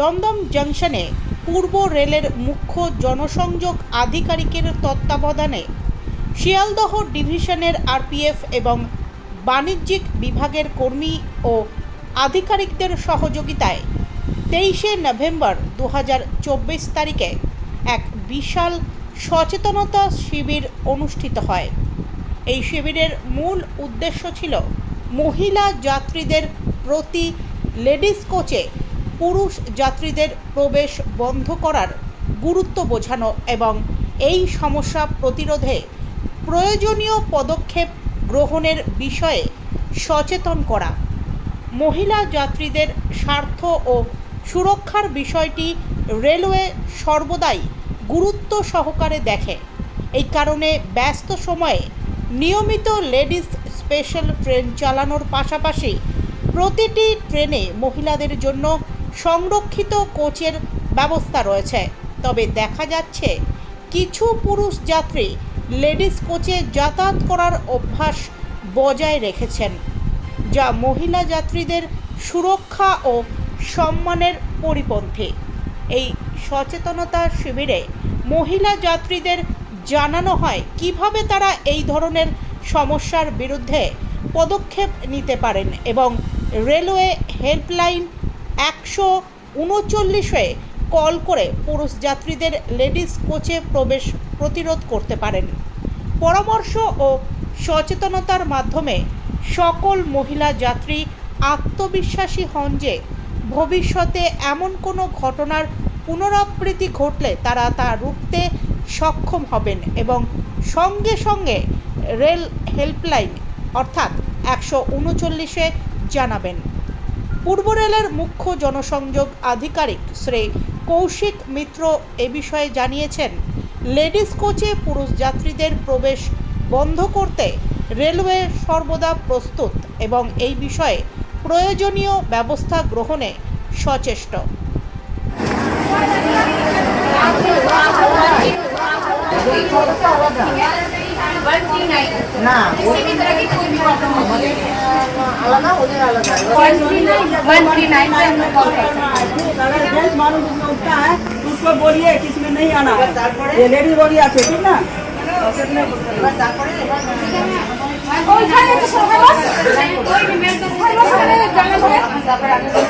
দমদম জংশনে পূর্ব রেলের মুখ্য জনসংযোগ আধিকারিকের তত্ত্বাবধানে শিয়ালদহ ডিভিশনের আরপিএফ এবং বাণিজ্যিক বিভাগের কর্মী ও আধিকারিকদের সহযোগিতায় তেইশে নভেম্বর দু হাজার চব্বিশ তারিখে এক বিশাল সচেতনতা শিবির অনুষ্ঠিত হয়। এই শিবিরের মূল উদ্দেশ্য ছিল মহিলা যাত্রীদের প্রতি লেডিস কোচে পুরুষ যাত্রীদের প্রবেশ বন্ধ করার গুরুত্ব বোঝানো এবং এই সমস্যা প্রতিরোধে প্রয়োজনীয় পদক্ষেপ গ্রহণের বিষয়ে সচেতন করা। মহিলা যাত্রীদের স্বার্থ ও সুরক্ষার বিষয়টি রেলওয়ে সর্বদাই গুরুত্ব সহকারে দেখে। এই কারণে ব্যস্ত সময়ে নিয়মিত লেডিস স্পেশাল ট্রেন চালানোর পাশাপাশি প্রতিটি ট্রেনে মহিলাদের জন্য সংরক্ষিত কোচের ব্যবস্থা রয়েছে। তবে দেখা যাচ্ছে, কিছু পুরুষ যাত্রী লেডিস কোচে যাতায়াত করার অভ্যাস বজায় রেখেছেন, যা মহিলা যাত্রীদের সুরক্ষা ও সম্মানের পরিপন্থী। এই সচেতনতা শিবিরে মহিলা যাত্রীদের জানানো হয় কীভাবে তারা এই ধরনের সমস্যার বিরুদ্ধে পদক্ষেপ নিতে পারেন এবং রেলওয়ে হেল্পলাইন একশো উনচল্লিশে কল করে পুরুষ যাত্রীদের লেডিস কোচে প্রবেশ প্রতিরোধ করতে পারেন। পরামর্শ ও সচেতনতার মাধ্যমে সকল মহিলা যাত্রী আত্মবিশ্বাসী হন যে ভবিষ্যতে এমন কোনো ঘটনার পুনরাবৃত্তি ঘটলে তারা তা রুখতে সক্ষম হবেন এবং সঙ্গে সঙ্গে রেল হেল্পলাইন অর্থাৎ একশো উনচল্লিশে জানাবেন। পূর্ব রেলের মুখ্য জনসংযোগ আধিকারিক শ্রী কৌশিক মিত্র এ বিষয়ে জানিয়েছেন, লেডিস কোচে পুরুষ যাত্রীদের প্রবেশ বন্ধ করতে রেলওয়ে সর্বদা প্রস্তুত এবং এই বিষয়ে প্রয়োজনীয় ব্যবস্থা গ্রহণে সচেষ্ট। না सकते हैं अगर जेंट्स मालूम जिसमें उठता है तो उसको बोलिए कि इसमें नहीं आना है ये लेडीज बोलिए আছে ঠিক না ওইখানে তো সবাই বস ওই মেয়ের তো সবাই বস জানা হবে